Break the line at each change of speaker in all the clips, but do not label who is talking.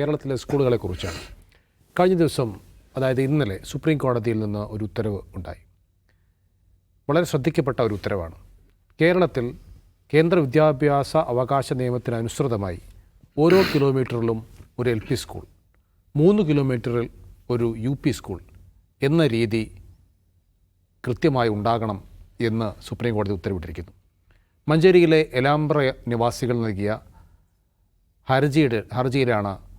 കേരളത്തിലെ സ്കൂളുകളെക്കുറിച്ചാണ്. കഴിഞ്ഞ ദിവസം അതായത് ഇന്നലെ സുപ്രീം കോടതിയിൽ നിന്ന് ഒരു ഉത്തരവ് ഉണ്ടായി. വളരെ ശ്രദ്ധിക്കപ്പെട്ട ഒരു ഉത്തരവാണ്. കേരളത്തിൽ കേന്ദ്ര വിദ്യാഭ്യാസ അവകാശ നിയമത്തിനനുസൃതമായി ഓരോ കിലോമീറ്ററിലും ഒരു എൽ പി സ്കൂൾ മൂന്ന് കിലോമീറ്ററിൽ ഒരു യു പി സ്കൂൾ എന്ന രീതി കൃത്യമായി ഉണ്ടാകണം എന്ന് സുപ്രീം കോടതി ഉത്തരവിട്ടിരിക്കുന്നു. മഞ്ചേരിയിലെ എലാമ്പ്ര നിവാസികൾ നൽകിയ ഹർജിയുടെ ഹർജിയിലാണ്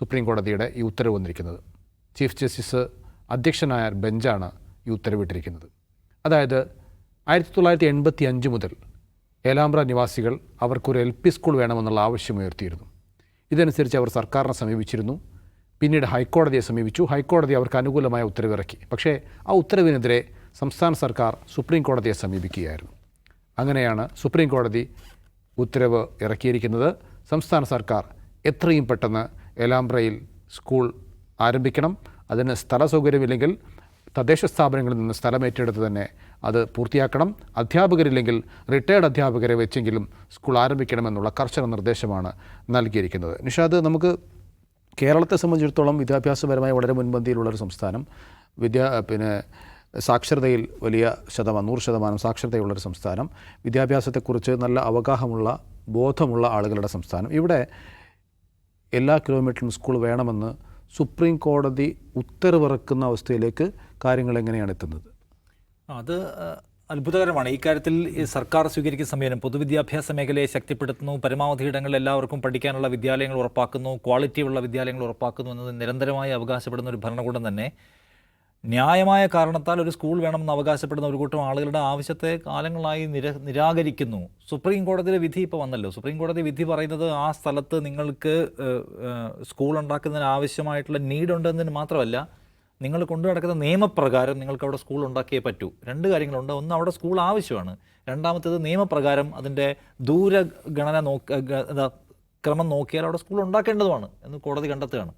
സുപ്രീം കോടതിയുടെ ഈ ഉത്തരവ് വന്നിരിക്കുന്നത്. ചീഫ് ജസ്റ്റിസ് അധ്യക്ഷനായ ബെഞ്ചാണ് ഈ ഉത്തരവിട്ടിരിക്കുന്നത്. അതായത് ആയിരത്തി തൊള്ളായിരത്തി എൺപത്തി അഞ്ച് മുതൽ ഏലാമ്പ്ര നിവാസികൾ അവർക്കൊരു എൽ പി സ്കൂൾ വേണമെന്നുള്ള ആവശ്യമുയർത്തിയിരുന്നു ഇതനുസരിച്ച് അവർ സർക്കാരിനെ സമീപിച്ചിരുന്നു. പിന്നീട് ഹൈക്കോടതിയെ സമീപിച്ചു. ഹൈക്കോടതി അവർക്ക് അനുകൂലമായ ഉത്തരവിറക്കി. പക്ഷേ ആ ഉത്തരവിനെതിരെ സംസ്ഥാന സർക്കാർ സുപ്രീം കോടതിയെ സമീപിക്കുകയായിരുന്നു. അങ്ങനെയാണ് സുപ്രീം കോടതി ഉത്തരവ് ഇറക്കിയിരിക്കുന്നത്. സംസ്ഥാന സർക്കാർ എത്രയും പെട്ടെന്ന് എലാമ്പ്രയിൽ സ്കൂൾ ആരംഭിക്കണം. അതിന് സ്ഥല സൗകര്യമില്ലെങ്കിൽ തദ്ദേശ സ്ഥാപനങ്ങളിൽ നിന്ന് സ്ഥലം ഏറ്റെടുത്ത് തന്നെ അത് പൂർത്തിയാക്കണം. അധ്യാപകരില്ലെങ്കിൽ റിട്ടയർഡ് അധ്യാപകരെ വെച്ചെങ്കിലും സ്കൂൾ ആരംഭിക്കണമെന്നുള്ള കർശന നിർദ്ദേശമാണ് നൽകിയിരിക്കുന്നത്. നിഷാദ് നമുക്ക് കേരളത്തെ സംബന്ധിച്ചിടത്തോളം വിദ്യാഭ്യാസപരമായി വളരെ മുൻപന്തിയിലുള്ളൊരു സംസ്ഥാനം. വിദ്യാ പിന്നെ സാക്ഷരതയിൽ വലിയ ശതമാനം നൂറ് ശതമാനം സാക്ഷരതയുള്ളൊരു സംസ്ഥാനം. വിദ്യാഭ്യാസത്തെക്കുറിച്ച് നല്ല അവഗാഹമുള്ള ബോധമുള്ള ആളുകളുടെ സംസ്ഥാനം. ഇവിടെ എല്ലാ കിലോമീറ്ററിലും സ്കൂൾ വേണമെന്ന് സുപ്രീം കോടതി ഉത്തരവിറക്കുന്ന അവസ്ഥയിലേക്ക് കാര്യങ്ങൾ എങ്ങനെയാണ് എത്തുന്നത്?
അത് അത്ഭുതകരമാണ്. ഈ കാര്യത്തിൽ സർക്കാർ സ്വീകരിക്കുന്ന സമീപനം പൊതുവിദ്യാഭ്യാസ മേഖലയെ ശക്തിപ്പെടുത്തുന്നു പരമാവധി ഇടങ്ങളിൽ എല്ലാവർക്കും പഠിക്കാനുള്ള വിദ്യാലയങ്ങൾ ഉറപ്പാക്കുന്നു ക്വാളിറ്റിയുള്ള വിദ്യാലയങ്ങൾ ഉറപ്പാക്കുന്നു എന്നത് നിരന്തരമായി അവകാശപ്പെടുന്ന ഒരു ഭരണകൂടം തന്നെ ന്യായമായ കാരണത്താൽ ഒരു സ്കൂൾ വേണമെന്ന് അവകാശപ്പെടുന്ന ഒരു കൂട്ടം ആളുകളുടെ ആവശ്യത്തെ കാലങ്ങളായി നിര നിരാകരിക്കുന്നു. സുപ്രീം കോടതിയിലെ വിധി ഇപ്പോൾ വന്നല്ലോ. സുപ്രീം കോടതി വിധി പറയുന്നത് ആ സ്ഥലത്ത് നിങ്ങൾക്ക് സ്കൂൾ ഉണ്ടാക്കുന്നതിന് ആവശ്യമായിട്ടുള്ള നീഡ് ഉണ്ടെന്നതിന് മാത്രമല്ല നിങ്ങൾ കൊണ്ടു നടക്കുന്ന നിയമപ്രകാരം നിങ്ങൾക്ക് അവിടെ സ്കൂൾ ഉണ്ടാക്കിയേ പറ്റൂ. രണ്ട് കാര്യങ്ങളുണ്ട്. ഒന്ന് അവിടെ സ്കൂൾ ആവശ്യമാണ്. രണ്ടാമത്തേത് നിയമപ്രകാരം അതിന്റെ ദൂരഗണന നോക്ക ക്രമം നോക്കിയാൽ അവിടെ സ്കൂൾ ഉണ്ടാക്കേണ്ടതുമാണ് എന്ന് കോടതി കണ്ടെത്തുകയാണ്.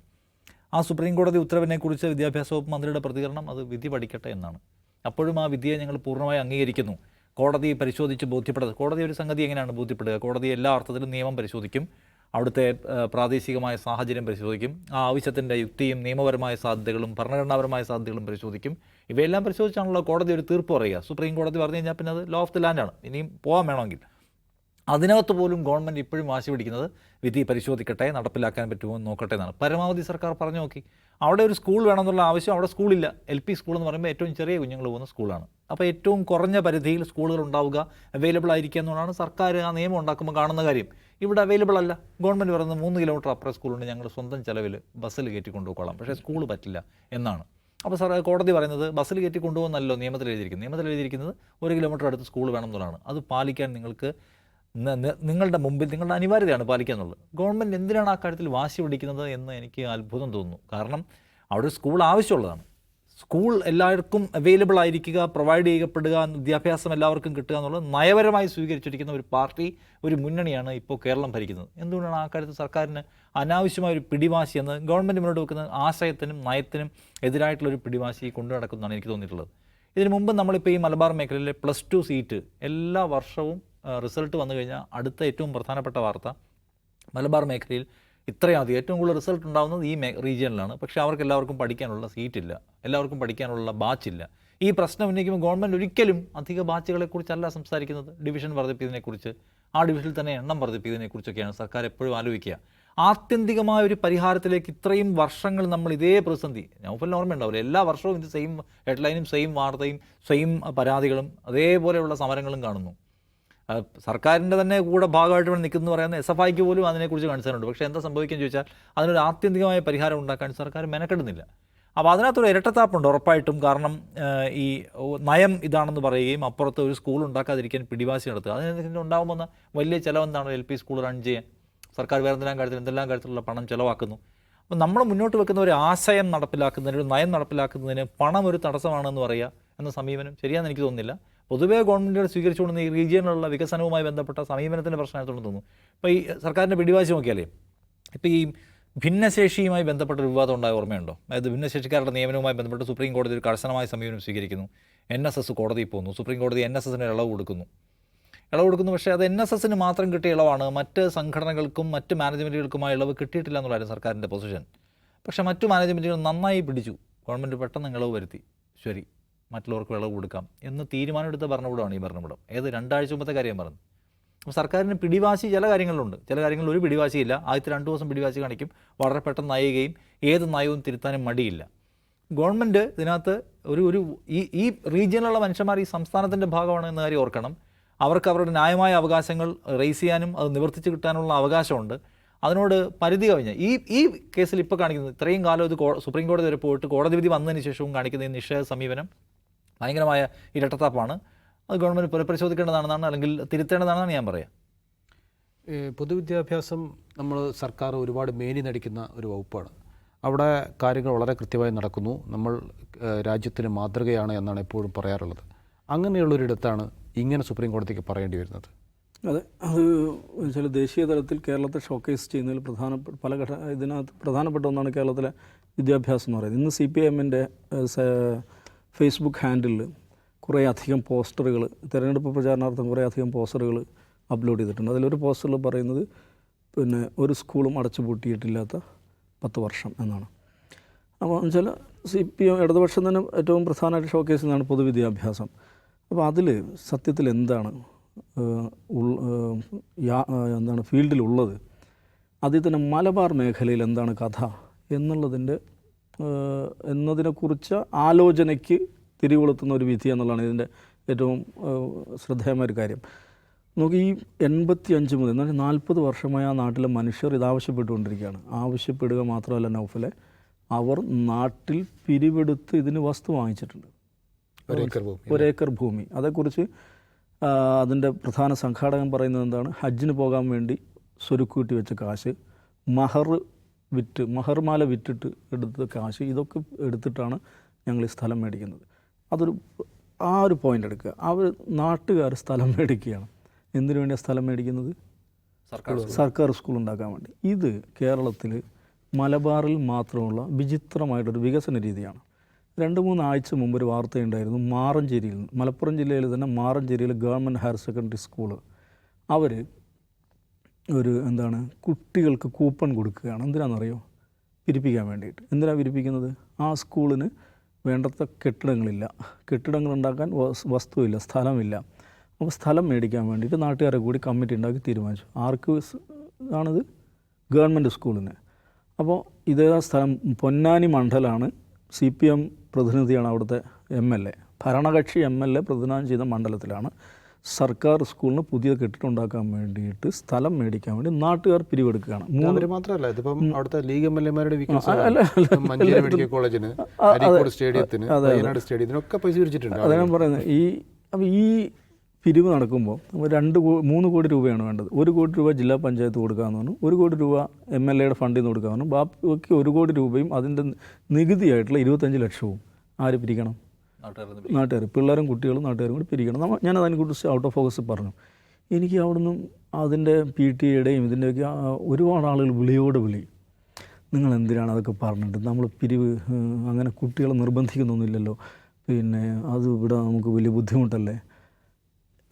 ആ സുപ്രീം കോടതി ഉത്തരവിനെക്കുറിച്ച് വിദ്യാഭ്യാസ വകുപ്പ് മന്ത്രിയുടെ പ്രതികരണം അത് വിധി പഠിക്കട്ടെ എന്നാണ്. അപ്പോഴും ആ വിധിയെ ഞങ്ങൾ പൂർണമായി അംഗീകരിക്കുന്നു. കോടതി പരിശോധിച്ച് ബോധ്യപ്പെടുക കോടതി ഒരു സംഗതി എങ്ങനെയാണ് ബോധ്യപ്പെടുക? കോടതി എല്ലാ അർത്ഥത്തിലും നിയമം പരിശോധിക്കും. അവിടുത്തെ പ്രാദേശികമായ സാഹചര്യം പരിശോധിക്കും. ആ ആവശ്യത്തിന്റെ യുക്തിയും നിയമപരമായ സാധ്യതകളും ഭരണഘടനാപരമായ സാധ്യതകളും പരിശോധിക്കും. ഇവയെല്ലാം പരിശോധിച്ചാണല്ലോ കോടതി ഒരു തീർപ്പ് പറയുക. സുപ്രീം കോടതി പറഞ്ഞു കഴിഞ്ഞാൽ പിന്നെ അത് ലോ ഓഫ് ദി ലാൻഡാണ് ഇനിയും പോകാൻ വേണമെങ്കിൽ. അതിനകത്ത് പോലും ഗവൺമെന്റ് ഇപ്പോഴും വാശി പിടിക്കുന്നത് വിധി പരിശോധിക്കട്ടെ നടപ്പിലാക്കാൻ പറ്റുമോ എന്ന് നോക്കട്ടെ എന്നാണ്. പരമാവധി സർക്കാർ പറഞ്ഞു നോക്കി. അവിടെ ഒരു സ്കൂൾ വേണമെന്നുള്ള ആവശ്യം അവിടെ സ്കൂളില്ല. എൽ പി സ്കൂൾ എന്ന് പറയുമ്പോൾ ഏറ്റവും ചെറിയ കുഞ്ഞുങ്ങൾ പോകുന്ന സ്കൂളാണ്. അപ്പോൾ ഏറ്റവും കുറഞ്ഞ പരിധിയിൽ സ്കൂളുകൾ ഉണ്ടാവുക അവൈലബിൾ ആയിരിക്കുക എന്നുള്ളതാണ് സർക്കാർ ആ നിയമം ഉണ്ടാക്കുമ്പോൾ കാണുന്ന കാര്യം. ഇവിടെ അവൈലബിൾ അല്ല. ഗവൺമെന്റ് പറയുന്നത് മൂന്ന് കിലോമീറ്റർ അപ്പുറം സ്കൂളുണ്ട് ഞങ്ങൾ സ്വന്തം ചിലവിൽ ബസ്സിൽ കയറ്റി കൊണ്ടുപോയിക്കോളാം. പക്ഷേ സ്കൂൾ പറ്റില്ല എന്നാണ്. അപ്പോൾ സാർ കോടതി പറയുന്നത് ബസ്സിൽ കയറ്റി കൊണ്ടുപോകുന്നല്ലോ നിയമത്തിൽ എഴുതിയിരിക്കുന്നത്. നിയമത്തിൽ എഴുതിയിരിക്കുന്നത് ഒരു കിലോമീറ്റർ അടുത്ത് സ്കൂൾ വേണം എന്നുള്ളതാണ്. അത് പാലിക്കാൻ നിങ്ങൾക്ക് നിങ്ങളുടെ മുമ്പിൽ നിങ്ങളുടെ അനിവാര്യതയാണ് പാലിക്കുക എന്നുള്ളത് ഗവൺമെന്റ് എന്തിനാണ് ആ കാര്യത്തിൽ വാശി പിടിക്കുന്നത് എന്ന് എനിക്ക് അത്ഭുതം തോന്നുന്നു. കാരണം അവിടെ സ്കൂൾ ആവശ്യമുള്ളതാണ്. സ്കൂൾ എല്ലാവർക്കും അവൈലബിൾ ആയിരിക്കുക പ്രൊവൈഡ് ചെയ്യപ്പെടുക വിദ്യാഭ്യാസം എല്ലാവർക്കും കിട്ടുക എന്നുള്ളത് നയപരമായി സ്വീകരിച്ചിരിക്കുന്ന ഒരു പാർട്ടി ഒരു മുന്നണിയാണ് ഇപ്പോൾ കേരളം ഭരിക്കുന്നത്. എന്തുകൊണ്ടാണ് ആ കാര്യത്തിൽ സർക്കാരിന് അനാവശ്യമായ ഒരു പിടിവാശി എന്ന് ഗവൺമെന്റ് മുന്നോട്ട് വെക്കുന്ന ആശയത്തിനും നയത്തിനും എതിരായിട്ടുള്ള ഒരു പിടിവാശി കൊണ്ടു നടക്കുന്നതാണ് എനിക്ക് തോന്നിയിട്ടുള്ളത്. ഇതിനു മുമ്പ് നമ്മളിപ്പോൾ ഈ മലബാർ മേഖലയിലെ പ്ലസ് ടു സീറ്റ് എല്ലാ വർഷവും റിസൾട്ട് വന്നു കഴിഞ്ഞാൽ അടുത്ത ഏറ്റവും പ്രധാനപ്പെട്ട വാർത്ത മലബാർ മേഖലയിൽ ഇത്രയധികം ഏറ്റവും കൂടുതൽ റിസൾട്ട് ഉണ്ടാകുന്നത് ഈ മേ റീജിയനിലാണ് പക്ഷേ അവർക്ക് എല്ലാവർക്കും പഠിക്കാനുള്ള സീറ്റില്ല എല്ലാവർക്കും പഠിക്കാനുള്ള ബാച്ചില്ല ഈ പ്രശ്നം ഉന്നയിക്കുമ്പോൾ ഗവൺമെന്റ് ഒരിക്കലും അധിക ബാച്ചുകളെക്കുറിച്ചല്ല സംസാരിക്കുന്നത്. ഡിവിഷൻ വർദ്ധിപ്പിക്കുന്നതിനെക്കുറിച്ച് ആ ഡിവിഷനിൽ തന്നെ എണ്ണം വർദ്ധിപ്പിക്കുന്നതിനെക്കുറിച്ചൊക്കെയാണ് സർക്കാർ എപ്പോഴും ആലോചിക്കുക. ആത്യന്തികമായ ഒരു പരിഹാരത്തിലേക്ക് ഇത്രയും വർഷങ്ങൾ നമ്മൾ ഇതേ പ്രതിസന്ധി നൗഫലിന് ഓർമ്മയുണ്ടാവില്ല എല്ലാ വർഷവും ഇത് സെയിം ഹെഡ്ലൈനും സെയിം വാർത്തയും സെയിം പരാതികളും അതേപോലെയുള്ള സമരങ്ങളും കാണുന്നു. സർക്കാരിന്റെ തന്നെ കൂടെ ഭാഗമായിട്ട് ഇവിടെ നിൽക്കുന്നു പറയുന്ന എസ് എഫ് ഐക്ക് പോലും അതിനെക്കുറിച്ച് കൺസേൺ ഉണ്ട്. പക്ഷേ എന്താ സംഭവിക്കുകയെന്ന് ചോദിച്ചാൽ അതിനൊരു ആത്യന്തികമായ പരിഹാരം ഉണ്ടാക്കാൻ സർക്കാർ മെനക്കെടുന്നില്ല. അപ്പോൾ അതിനകത്തൊരു ഇരട്ടത്താപ്പുണ്ട് ഉറപ്പായിട്ടും. കാരണം ഈ നയം ഇതാണെന്ന് പറയുകയും അപ്പുറത്ത് ഒരു സ്കൂൾ ഉണ്ടാക്കാതിരിക്കാൻ പിടിവാശി നടത്തുക. അതിന് ഉണ്ടാകുമ്പോൾ വലിയ ചിലവെന്താണ് എൽ പി സ്കൂൾ റൺ ചെയ്യാൻ. സർക്കാർ വേറെ എന്തെല്ലാം കാര്യത്തിൽ എന്തെല്ലാം കാര്യത്തിലുള്ള പണം ചിലവാക്കുന്നു. അപ്പോൾ നമ്മൾ മുന്നോട്ട് വെക്കുന്ന ഒരു ആശയം നടപ്പിലാക്കുന്നതിന് ഒരു നയം നടപ്പിലാക്കുന്നതിന് പണം ഒരു തടസ്സമാണെന്ന് പറയുക എന്ന സമീപനം ശരിയാണെന്ന് എനിക്ക് തോന്നുന്നില്ല. പൊതുവേ ഗവൺമെന്റുകൾ സ്വീകരിച്ചുകൊണ്ടുന്ന ഈ റീജിയനിലുള്ള വികസനവുമായി ബന്ധപ്പെട്ട സമീപനത്തിന്റെ പ്രശ്നമായിത്തോണ്ട് തോന്നുന്നു. ഇപ്പോൾ ഈ സർക്കാരിന്റെ പിടിവാശി നോക്കിയാലേ ഇപ്പോൾ ഈ ഭിന്നശേഷിയുമായി ബന്ധപ്പെട്ട ഒരു വിവാദം ഉണ്ടായ ഓർമ്മയുണ്ടോ? അതായത് ഭിന്നശേഷിക്കാരുടെ നിയമനവുമായി ബന്ധപ്പെട്ട് സുപ്രീം കോടതി ഒരു കർശനമായ സമീപനം സ്വീകരിക്കുന്നു. എൻ എസ് എസ് കോടതിയിൽ പോകുന്നു. സുപ്രീം കോടതി എൻ എസ് എസിന് ഇളവ് കൊടുക്കുന്നു. ഇളവ് കൊടുക്കുന്നു. പക്ഷേ അത് എൻ എസ് എസിന് മാത്രം കിട്ടിയ ഇളവാണ്. മറ്റ് സംഘടനകൾക്കും മറ്റ് മാനേജ്മെന്റുകൾക്കുമായി ഇളവ് കിട്ടിയിട്ടില്ല എന്നുള്ളതായിരുന്നു സർക്കാരിന്റെ പൊസിഷൻ. പക്ഷേ മറ്റു മാനേജ്മെന്റുകൾ നന്നായി പിടിച്ചു. ഗവൺമെന്റ് പെട്ടെന്ന് ഇളവ് വരുത്തി. ശരി. മറ്റുള്ളവർക്ക് വിളവ് കൊടുക്കാം എന്ന് തീരുമാനമെടുത്ത ഭരണകൂടമാണ് ഈ ഭരണകൂടം. ഏത്? രണ്ടാഴ്ച മുമ്പത്തെ കാര്യം പറഞ്ഞു. അപ്പോൾ സർക്കാരിന് പിടിവാശി ചില കാര്യങ്ങളുണ്ട്. ചില കാര്യങ്ങളിൽ ഒരു പിടിവാശിയില്ല. ആദ്യത്തെ രണ്ട് ദിവസം പിടിവാശി കാണിക്കും. വളരെ പെട്ടെന്ന് നയുകയും ഏത് നയവും തിരുത്താനും മടിയില്ല. ഗവൺമെന്റ് ഇതിനകത്ത് ഒരു ഒരു ഈ ഈ റീജിയനിലുള്ള മനുഷ്യന്മാർ ഈ സംസ്ഥാനത്തിന്റെ ഭാഗമാണ് എന്ന കാര്യം ഓർക്കണം. അവർക്ക് അവരുടെ ന്യായമായ അവകാശങ്ങൾ റേസ് ചെയ്യാനും അത് നിവർത്തിച്ച് കിട്ടാനുള്ള അവകാശമുണ്ട്. അതിനോട് പരിധി കവിഞ്ഞ ഈ ഈ കേസിൽ ഇപ്പോൾ കാണിക്കുന്നത് ഇത്രയും കാലം ഇത് സുപ്രീം കോടതി വരെ പോയിട്ട് കോടതി വിധി വന്നതിന് ശേഷവും കാണിക്കുന്ന ഈ നിഷേധ സമീപനം ഭയങ്കരമായ ഇരട്ടത്താപ്പാണ്. അത് ഗവൺമെന്റ് പുനഃപരിശോധിക്കേണ്ടതാണെന്നാണ് അല്ലെങ്കിൽ തിരുത്തേണ്ടതാണെന്നാണ് ഞാൻ പറയാം.
ഈ പൊതുവിദ്യാഭ്യാസം നമ്മൾ സർക്കാർ ഒരുപാട് മേനി നടിക്കുന്ന ഒരു വകുപ്പാണ്. അവിടെ കാര്യങ്ങൾ വളരെ കൃത്യമായി നടക്കുന്നു. നമ്മൾ രാജ്യത്തിന് മാതൃകയാണ് എന്നാണ് എപ്പോഴും പറയാറുള്ളത്. അങ്ങനെയുള്ളൊരിടത്താണ് ഇങ്ങനെ സുപ്രീം കോടതിക്ക് പറയേണ്ടി വരുന്നത്.
അതെ അത് വെച്ചാൽ ദേശീയ തലത്തിൽ കേരളത്തെ ഷോക്കേസ് ചെയ്യുന്നതിൽ പ്രധാനപ്പെട്ട പല ഘട ഇതിനകത്ത് പ്രധാനപ്പെട്ട ഒന്നാണ് കേരളത്തിലെ വിദ്യാഭ്യാസം എന്ന് പറയുന്നത്. ഇന്ന് സി പി എമ്മിന്റെ ഫേസ്ബുക്ക് ഹാൻഡിലിൽ കുറേ അധികം പോസ്റ്ററുകൾ തിരഞ്ഞെടുപ്പ് പ്രചാരണാർത്ഥം കുറേ അധികം പോസ്റ്ററുകൾ അപ്ലോഡ് ചെയ്തിട്ടുണ്ട്. അതിലൊരു പോസ്റ്ററിൽ പറയുന്നത് പിന്നെ ഒരു സ്കൂളും അടച്ചുപൂട്ടിയിട്ടില്ലാത്ത പത്ത് വർഷം എന്നാണ്. അപ്പോൾ വെച്ചാൽ സി പി എം ഇടതുപക്ഷം തന്നെ ഏറ്റവും പ്രധാനമായിട്ട് ഷോക്കേസ് എന്നാണ് പൊതുവിദ്യാഭ്യാസം. അപ്പോൾ അതിൽ സത്യത്തിൽ എന്താണ് എന്താണ് ഫീൽഡിലുള്ളത്? അതിൽ തന്നെ മലബാർ മേഖലയിൽ എന്താണ് കഥ എന്നുള്ളതിന്റെ എന്നതിനെക്കുറിച്ച് ആലോചനയ്ക്ക് തിരികൊളുത്തുന്ന ഒരു വിധി എന്നുള്ളതാണ് ഇതിന്റെ ഏറ്റവും ശ്രദ്ധേയമായ ഒരു കാര്യം. നോക്കി ഈ എൺപത്തി അഞ്ച് മുതൽ എന്നാൽ നാൽപ്പത് വർഷമായി ആ നാട്ടിലെ മനുഷ്യർ ഇത് ആവശ്യപ്പെട്ടുകൊണ്ടിരിക്കുകയാണ് ആവശ്യപ്പെടുക മാത്രമല്ല നൗഫലെ അവർ നാട്ടിൽ പിരിവെടുത്ത് ഇതിന് വസ്തു വാങ്ങിച്ചിട്ടുണ്ട്.
ഒരേക്കർ ഭൂമി
ഒരേക്കർ ഭൂമി. അതേക്കുറിച്ച് അതിന്റെ പ്രധാന സംഘാടകൻ പറയുന്നത് എന്താണ്? ഹജ്ജിന് പോകാൻ വേണ്ടി സ്വരുക്കൂട്ടി വെച്ച കാശ് മഹർ വിറ്റ് മഹർമാല വിറ്റിട്ട് എടുത്ത കാശ് ഇതൊക്കെ എടുത്തിട്ടാണ് ഞങ്ങൾ ഈ സ്ഥലം മേടിക്കുന്നത്. അതൊരു ആ ഒരു പോയിന്റ് എടുക്കുക. അവർ നാട്ടുകാർ സ്ഥലം മേടിക്കുകയാണ്. എന്തിനു വേണ്ടിയാണ് സ്ഥലം മേടിക്കുന്നത്?
സർക്കാർ
സർക്കാർ സ്കൂൾ ഉണ്ടാക്കാൻ വേണ്ടി. ഇത് കേരളത്തിൽ മലബാറിൽ മാത്രമുള്ള വിചിത്രമായിട്ടൊരു വികസന രീതിയാണ്. രണ്ട് മൂന്ന് ആഴ്ച മുമ്പ് ഒരു വാർത്തയുണ്ടായിരുന്നു മാറഞ്ചേരിയിൽ മലപ്പുറം ജില്ലയിൽ തന്നെ മാറഞ്ചേരിയിൽ ഗവൺമെന്റ് ഹയർ സെക്കൻഡറി സ്കൂൾ. അവർ ഒരു എന്താണ് കുട്ടികൾക്ക് കൂപ്പൺ കൊടുക്കുകയാണ്. എന്തിനാണെന്നറിയോ? പിരിപ്പിക്കാൻ വേണ്ടിയിട്ട്. എന്തിനാണ് പിരിപ്പിക്കുന്നത്? ആ സ്കൂളിന് വേണ്ടത്ര കെട്ടിടങ്ങളില്ല. കെട്ടിടങ്ങൾ ഉണ്ടാക്കാൻ വസ്തുവില്ല സ്ഥലമില്ല. അപ്പോൾ സ്ഥലം മേടിക്കാൻ വേണ്ടിയിട്ട് നാട്ടുകാരെ കൂടി കമ്മിറ്റി ഉണ്ടാക്കി തീരുമാനിച്ചു. ആർക്ക് ആണിത്? ഗവൺമെന്റ് സ്കൂളിന്. അപ്പോൾ ഇതേ സ്ഥലം പൊന്നാനി മണ്ഡലമാണ് സി പി എം പ്രതിനിധിയാണ് അവിടുത്തെ എം എൽ എ. ഭരണകക്ഷി എം എൽ എ പ്രതിനിധാനം ചെയ്ത മണ്ഡലത്തിലാണ് സർക്കാർ സ്കൂളിന് പുതിയ കെട്ടിടം ഉണ്ടാക്കാൻ വേണ്ടിയിട്ട് സ്ഥലം മേടിക്കാൻ വേണ്ടി നാട്ടുകാർ പിരിവെടുക്കുകയാണ്.
മാത്രമല്ല ഇതിപ്പം അവിടുത്തെ ലീഗ് എം എൽ എമാരുടെ
അല്ല, അല്ല,
മഞ്ചേരി മെഡിക്കൽ കോളേജിന് അരീക്കോട് സ്റ്റേഡിയത്തിന് വയനാട് സ്റ്റേഡിയത്തിനൊക്കെ പൈസ പിരിച്ചിട്ടുണ്ട്
അതാണ് ഞാൻ പറയുന്നത് ഈ അപ്പോൾ ഈ പിരിവ് നടക്കുമ്പോൾ രണ്ട് മൂന്ന് കോടി രൂപയാണ് വേണ്ടത്. ഒരു കോടി രൂപ ജില്ലാ പഞ്ചായത്ത് കൊടുക്കാമെന്ന് പറഞ്ഞു. ഒരു കോടി രൂപ എം എൽ എയുടെ ഫണ്ടിൽ നിന്ന് കൊടുക്കാമെന്ന് ബാക്കി ഒരു കോടി രൂപയും അതിന്റെ നികുതിയായിട്ടുള്ള ഇരുപത്തഞ്ച് ലക്ഷവും ആര് പിരിക്കണം?
നാട്ടുകാർ
പിള്ളേരും കുട്ടികളും നാട്ടുകാരും കൂടി പിരിക്കണം. നമ്മൾ ഞാൻ അതിനെക്കുറിച്ച് ഔട്ട് ഓഫ് ഫോക്കസ് പറഞ്ഞു. എനിക്ക് അവിടുന്ന് അതിന്റെ പി ടി എയുടെയും ഇതിന്റെയൊക്കെ ഒരുപാട് ആളുകൾ വിളിയോട് വിളി. നിങ്ങൾ എന്തിനാണ് അതൊക്കെ പറഞ്ഞിട്ട്? നമ്മൾ പിരിവ് അങ്ങനെ കുട്ടികളെ നിർബന്ധിക്കുന്നൊന്നുമില്ലല്ലോ. പിന്നെ അത് ഇവിടെ നമുക്ക് വലിയ ബുദ്ധിമുട്ടല്ലേ?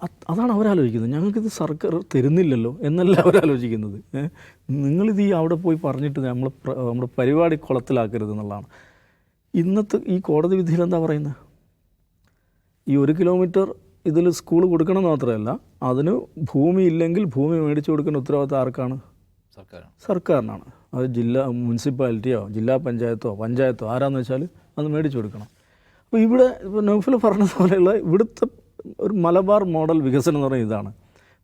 അത് അതാണ് അവരാലോചിക്കുന്നത്. ഞങ്ങൾക്കിത് സർക്കാർ തരുന്നില്ലല്ലോ എന്നല്ല അവരാലോചിക്കുന്നത്. നിങ്ങളിത് ഈ അവിടെ പോയി പറഞ്ഞിട്ട് നമ്മൾ നമ്മുടെ പരിപാടി കുളത്തിലാക്കരുത് എന്നുള്ളതാണ്. ഇന്നത്തെ ഈ കോടതി വിധിയിൽ എന്താ പറയുന്നത്? ഈ ഒരു കിലോമീറ്റർ ഇതിൽ സ്കൂൾ കൊടുക്കണം മാത്രമല്ല അതിന് ഭൂമി ഇല്ലെങ്കിൽ ഭൂമി മേടിച്ചു കൊടുക്കേണ്ട ഉത്തരവാദിത്തം ആർക്കാണ്? സർക്കാരിനാണ്. അത് ജില്ലാ മുനിസിപ്പാലിറ്റിയോ ജില്ലാ പഞ്ചായത്തോ പഞ്ചായത്തോ ആരാന്ന് വെച്ചാൽ അത് മേടിച്ചു കൊടുക്കണം. അപ്പോൾ ഇവിടെ ഇപ്പോൾ നൗഫൽ പറഞ്ഞ പോലെയുള്ള ഇവിടുത്തെ ഒരു മലബാർ മോഡൽ വികസനം എന്ന് പറയുന്നത് ഇതാണ്.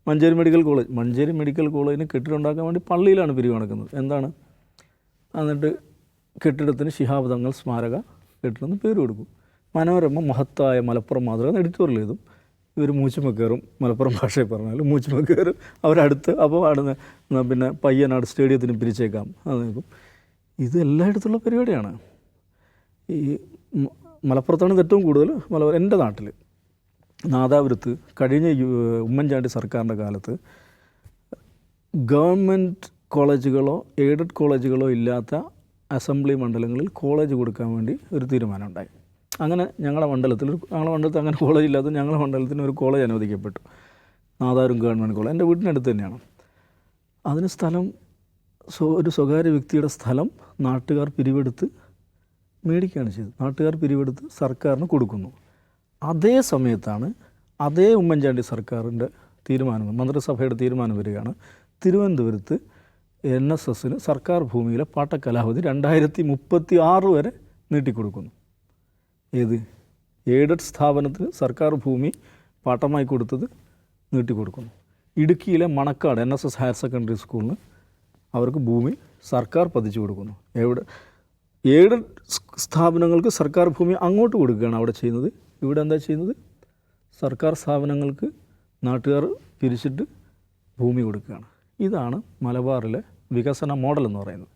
Manjeri medical college Manjeri medical കോളേജിന് കെട്ടിടം ഉണ്ടാക്കാൻ വേണ്ടി പള്ളിയിലാണ് പിരിവ് നടക്കുന്നത്. എന്താണ്? എന്നിട്ട് കെട്ടിടത്തിന് ശിഹാബ് തങ്ങൾ സ്മാരക കെട്ടിടം എന്ന് പേര് കൊടുക്കും. മനോരമ മഹത്തായ മലപ്പുറം മാതൃക എഡിറ്റോറിയൽ എഴുതും ഇവർ മൂച്ചുമക്കേറും മലപ്പുറം ഭാഷയിൽ പറഞ്ഞാൽ മൂച്ചുമക്കേറും. അവരടുത്ത് അപ്പോൾ അവിടുന്ന് പിന്നെ പയ്യനാട് സ്റ്റേഡിയത്തിന് പിരിച്ചേക്കാം. അത് നിൽക്കും. ഇത് എല്ലായിടത്തുള്ള പരിപാടിയാണ്. ഈ മലപ്പുറത്താണ് ഏറ്റവും കൂടുതൽ മലപ്പുറം എന്റെ നാട്ടിൽ. നാദാപുരത്ത് കഴിഞ്ഞ ഉമ്മൻചാണ്ടി സർക്കാരിന്റെ കാലത്ത് ഗവൺമെന്റ് കോളേജുകളോ എയ്ഡഡ് കോളേജുകളോ ഇല്ലാത്ത അസംബ്ലി മണ്ഡലങ്ങളിൽ കോളേജ് കൊടുക്കാൻ വേണ്ടി ഒരു തീരുമാനം ഉണ്ടായി അങ്ങനെ ഞങ്ങളുടെ മണ്ഡലത്തിൽ ഞങ്ങളുടെ മണ്ഡലത്തിൽ അങ്ങനെ കോളേജ് ഇല്ലാത്ത ഞങ്ങളുടെ മണ്ഡലത്തിന് ഒരു കോളേജ് അനുവദിക്കപ്പെട്ടു. നാദാരും ഗവൺമെന്റ് കോളേജ് എന്റെ വീടിനടുത്ത് തന്നെയാണ്. അതിന് സ്ഥലം ഒരു സ്വകാര്യ വ്യക്തിയുടെ സ്ഥലം നാട്ടുകാർ പിരിവെടുത്ത് മേടിക്കുകയാണ് ചെയ്തത്. നാട്ടുകാർ പിരിവെടുത്ത് സർക്കാരിന് കൊടുക്കുന്നു. അതേ സമയത്താണ് അതേ ഉമ്മൻചാണ്ടി സർക്കാരിന്റെ തീരുമാനം മന്ത്രിസഭയുടെ തീരുമാനം വരികയാണ്. തിരുവനന്തപുരത്ത് എൻ എസ് എസിന് സർക്കാർ ഭൂമിയിലെ പാട്ടക്കലാവധി രണ്ടായിരത്തി മുപ്പത്തി ആറ് വരെ നീട്ടിക്കൊടുക്കുന്നു. ഏത്? എയ്ഡഡ് സ്ഥാപനത്തിന് സർക്കാർ ഭൂമി പാട്ടമായി കൊടുത്തത് നീട്ടിക്കൊടുക്കുന്നു. ഇടുക്കിയിലെ Manakkad N S S higher secondary സ്കൂളിന് അവർക്ക് ഭൂമി സർക്കാർ പതിച്ചു കൊടുക്കുന്നു. എവിടെ? എയ്ഡഡ് സ്ഥാപനങ്ങൾക്ക് സർക്കാർ ഭൂമി അങ്ങോട്ട് കൊടുക്കുകയാണ് അവിടെ ചെയ്യുന്നത്. ഇവിടെ എന്താ ചെയ്യുന്നത്? സർക്കാർ സ്ഥാപനങ്ങൾക്ക് നാട്ടുകാർ പിരിച്ചിട്ട് ഭൂമി കൊടുക്കുകയാണ്. ഇതാണ് മലബാറിലെ വികസന മോഡൽ എന്ന് പറയുന്നത്.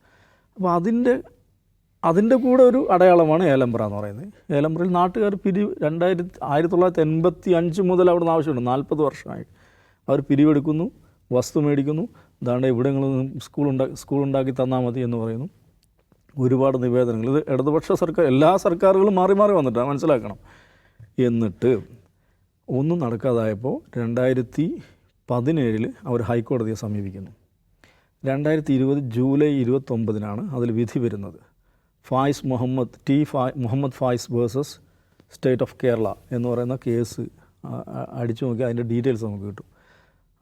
അപ്പോൾ അതിന്റെ അതിന്റെ കൂടെ ഒരു അടയാളമാണ് ഏലമ്പ്ര എന്ന് പറയുന്നത്. ഏലമ്പ്രയിൽ നാട്ടുകാർ പിരിവ് രണ്ടായിരത്തി ആയിരത്തി തൊള്ളായിരത്തി എൺപത്തി അഞ്ച് മുതൽ അവിടെ നിന്ന് ആവശ്യമുണ്ട്. നാൽപ്പത് വർഷമായി. അവർ പിരിവെടുക്കുന്നു വസ്തു മേടിക്കുന്നു. ദാണ്ട് ഇവിടെങ്ങളും സ്കൂൾ ഉണ്ടാക്കി സ്കൂൾ ഉണ്ടാക്കി തന്നാൽ മതി എന്ന് പറയുന്നു. ഒരുപാട് നിവേദനങ്ങൾ. ഇത് ഇടതുപക്ഷ സർക്കാർ എല്ലാ സർക്കാരുകളും മാറി മാറി വന്നിട്ടാണ് മനസ്സിലാക്കണം. എന്നിട്ട് ഒന്നും നടക്കാതായപ്പോൾ രണ്ടായിരത്തി പതിനേഴിൽ അവർ ഹൈക്കോടതിയെ സമീപിക്കുന്നു. രണ്ടായിരത്തി ഇരുപത് ജൂലൈ ഇരുപത്തൊമ്പതിനാണ് അതിൽ വിധി വരുന്നത്. ഫായിസ് മുഹമ്മദ് ടി ഫാ Muhammad Fayis versus state of Kerala എന്ന് പറയുന്ന കേസ് അടിച്ചു നോക്കി അതിന്റെ ഡീറ്റെയിൽസ് നമുക്ക് കിട്ടും.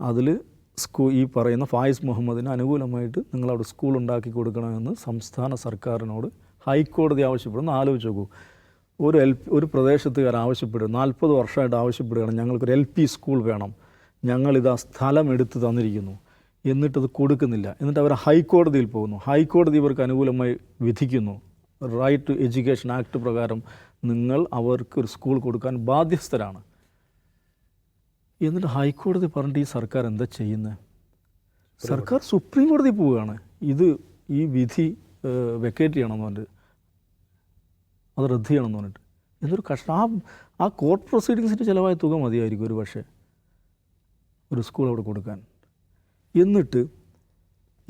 അതിൽ സ്കൂ ഈ പറയുന്ന ഫായിസ് മുഹമ്മദിന് അനുകൂലമായിട്ട് നിങ്ങളവിടെ സ്കൂൾ ഉണ്ടാക്കി കൊടുക്കണമെന്ന് സംസ്ഥാന സർക്കാരിനോട് ഹൈക്കോടതി ആവശ്യപ്പെടുന്നു. ആലോചിച്ച് നോക്കൂ. ഒരു എൽ ഒരു പ്രദേശത്തുകാർ ആവശ്യപ്പെടുക നാൽപ്പത് വർഷമായിട്ട് ആവശ്യപ്പെടുകയാണ്. ഞങ്ങൾക്കൊരു എൽ പി സ്കൂൾ വേണം. ഞങ്ങളിത് ആ സ്ഥലം എടുത്ത് തന്നിരിക്കുന്നു. എന്നിട്ടത് കൊടുക്കുന്നില്ല. എന്നിട്ട് അവർ ഹൈക്കോടതിയിൽ പോകുന്നു. ഹൈക്കോടതി ഇവർക്ക് അനുകൂലമായി വിധിക്കുന്നു. റൈറ്റ് ടു എഡ്യൂക്കേഷൻ ആക്ട് പ്രകാരം നിങ്ങൾ അവർക്ക് ഒരു സ്കൂൾ കൊടുക്കാൻ ബാധ്യസ്ഥരാണ്. എന്നിട്ട് ഹൈക്കോടതി പറഞ്ഞിട്ട് ഈ സർക്കാർ എന്താ ചെയ്യുന്നത് സർക്കാർ സുപ്രീം കോടതി പോവുകയാണ്. ഇത് ഈ വിധി വെക്കേറ്റ് ചെയ്യണമെന്ന് പറഞ്ഞിട്ട്. അത് റദ്ദ് ചെയ്യണമെന്ന് പറഞ്ഞിട്ട്. എന്നൊരു കഷ്ടം. ആ ആ കോർട്ട് പ്രൊസീഡിങ്സിന്റെ ചിലവായ തുക മതിയായിരിക്കും ഒരു പക്ഷേ. ഒരു സ്കൂൾ അവിടെ കൊടുക്കാൻ. എന്നിട്ട്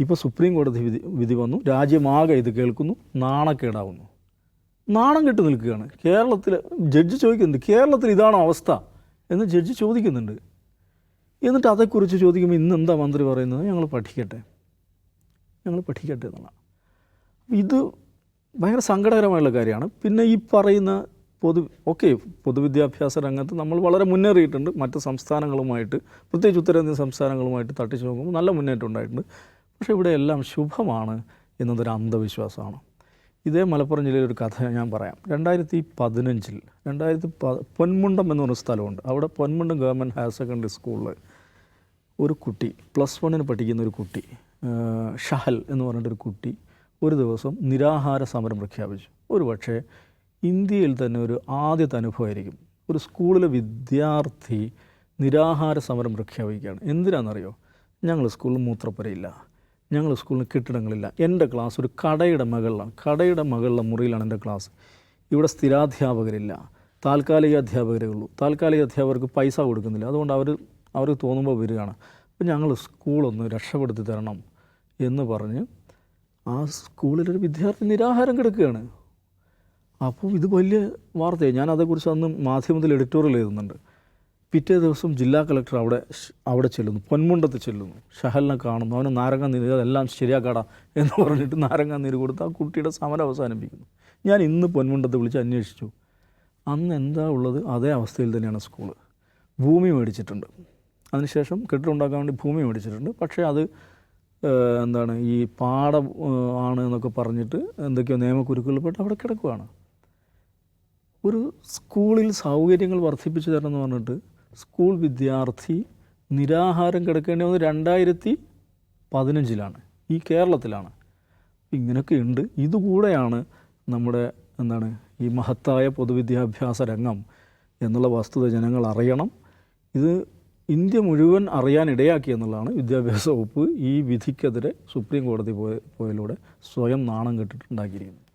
ഇപ്പോൾ സുപ്രീം കോടതി വിധി വിധി വന്നു. രാജ്യമാകെ ഇത് കേൾക്കുന്നു. നാണക്കേടാവുന്നു. നാണം കെട്ട് നിൽക്കുകയാണ്. കേരളത്തിൽ ജഡ്ജി ചോദിക്കുന്നുണ്ട് കേരളത്തിൽ ഇതാണ് അവസ്ഥ? എന്ന് ജഡ്ജി ചോദിക്കുന്നുണ്ട്. എന്നിട്ട് അതേക്കുറിച്ച് ചോദിക്കുമ്പോൾ ഇന്ന് എന്താ മന്ത്രി പറയുന്നത്? ഞങ്ങൾ പഠിക്കട്ടെ. ഞങ്ങൾ പഠിക്കട്ടെ അപ്പോൾ ഇത് ഭയങ്കര സങ്കടകരമായുള്ള കാര്യമാണ്. പിന്നെ ഈ പറയുന്ന പൊതു ഓക്കെ പൊതുവിദ്യാഭ്യാസ രംഗത്ത് നമ്മൾ വളരെ മുന്നേറിയിട്ടുണ്ട്. മറ്റ് സംസ്ഥാനങ്ങളുമായിട്ട് പ്രത്യേകിച്ച് ഉത്തരേന്ത്യൻ സംസ്ഥാനങ്ങളുമായിട്ട് തട്ടിച്ച് നോക്കുമ്പോൾ നല്ല മുന്നേറ്റം ഉണ്ടായിട്ടുണ്ട്. പക്ഷേ ഇവിടെ എല്ലാം ശുഭമാണ് എന്നതൊരു അന്ധവിശ്വാസമാണ്. ഇതേ മലപ്പുറം ജില്ലയിലെ ഒരു കഥ ഞാൻ പറയാം. രണ്ടായിരത്തി പതിനഞ്ചിൽ രണ്ടായിരത്തി പ പൊന്മുണ്ടം എന്ന് പറഞ്ഞ സ്ഥലമുണ്ട്. അവിടെ പൊന്മുണ്ടം ഗവൺമെന്റ് ഹയർ സെക്കൻഡറി സ്കൂളിൽ ഒരു കുട്ടി പ്ലസ് വണ്ണിന് പഠിക്കുന്ന ഒരു കുട്ടി ഷഹൽ എന്ന് പറഞ്ഞിട്ടൊരു കുട്ടി ഒരു ദിവസം നിരാഹാര സമരം പ്രഖ്യാപിച്ചു. ഒരു പക്ഷേ ഇന്ത്യയിൽ തന്നെ ഒരു ആദ്യത്തെ അനുഭവമായിരിക്കും. ഒരു സ്കൂളിലെ വിദ്യാർത്ഥി നിരാഹാര സമരം പ്രഖ്യാപിക്കുകയാണ്. എന്തിനാണെന്നറിയോ? ഞങ്ങൾ സ്കൂളിൽ മൂത്രപ്പുരയില്ല. ഞങ്ങൾ സ്കൂളിന് കെട്ടിടങ്ങളില്ല. എന്റെ ക്ലാസ് ഒരു കടയുടെ മകളിലാണ്. കടയുടെ മകളിലെ മുറിയിലാണ് എന്റെ ക്ലാസ്. ഇവിടെ സ്ഥിരാധ്യാപകരില്ല. താൽക്കാലിക അധ്യാപകരേ ഉള്ളൂ. താൽക്കാലിക അധ്യാപകർക്ക് പൈസ കൊടുക്കുന്നില്ല. അതുകൊണ്ട് അവർ അവർക്ക് തോന്നുമ്പോൾ വരികയാണ്. അപ്പം ഞങ്ങൾ സ്കൂളൊന്ന് രക്ഷപ്പെടുത്തി തരണം എന്ന് പറഞ്ഞ് ആ സ്കൂളിലൊരു വിദ്യാർത്ഥി നിരാഹാരം കിടക്കുകയാണ്. അപ്പോൾ ഇത് വലിയ വാർത്തയാണ് ഞാൻ അതേക്കുറിച്ച് അന്ന് മാധ്യമത്തിൽ എഡിറ്റോറിയൽ എഴുതുന്നുണ്ട്. പിറ്റേ ദിവസം ജില്ലാ കളക്ടർ അവിടെ അവിടെ ചെല്ലുന്നു. പൊന്മുണ്ടത്ത് ചെല്ലുന്നു. ഷഹലിനെ കാണുന്നു. അവന് നാരങ്ങ നീര് അതെല്ലാം ശരിയാക്കാടാ എന്ന് പറഞ്ഞിട്ട് നാരങ്ങ നീര് കൊടുത്ത് ആ കുട്ടിയുടെ സമരം അവസാനിപ്പിക്കുന്നു. ഞാൻ ഇന്ന് പൊന്മുണ്ടത്ത് വിളിച്ച് അന്വേഷിച്ചു. അന്ന് എന്താ ഉള്ളത്? അതേ അവസ്ഥയിൽ തന്നെയാണ് സ്കൂൾ ഭൂമി മേടിച്ചിട്ടുണ്ട്. അതിനുശേഷം കെട്ടിടം ഉണ്ടാക്കാൻ വേണ്ടി ഭൂമി മേടിച്ചിട്ടുണ്ട്. പക്ഷേ അത് എന്താണ് ഈ പാടം ആണ് എന്നൊക്കെ പറഞ്ഞിട്ട് എന്തൊക്കെയോ നിയമക്കുരുക്കുകളിൽപ്പെട്ട് അവിടെ കിടക്കുകയാണ്. ഒരു സ്കൂളിൽ സൗകര്യങ്ങൾ വർദ്ധിപ്പിച്ചു തരണം എന്ന് പറഞ്ഞിട്ട് സ്കൂൾ വിദ്യാർത്ഥി നിരാഹാരം കിടക്കേണ്ടി വന്നത് രണ്ടായിരത്തി പതിനഞ്ചിലാണ്. ഈ കേരളത്തിലാണ്. ഇങ്ങനെയൊക്കെ ഉണ്ട്. ഇതുകൂടെയാണ് നമ്മുടെ എന്താണ് ഈ മഹത്തായ പൊതുവിദ്യാഭ്യാസ രംഗം എന്നുള്ള വസ്തുത ജനങ്ങൾ അറിയണം. ഇത് ഇന്ത്യ മുഴുവൻ അറിയാൻ ഇടയാക്കി എന്നുള്ളതാണ് വിദ്യാഭ്യാസ വകുപ്പ് ഈ വിധിക്കെതിരെ സുപ്രീം കോടതി പോയ പോയതിലൂടെ സ്വയം നാണം കെട്ടിട്ടുണ്ടാക്കിയിരിക്കുന്നത്.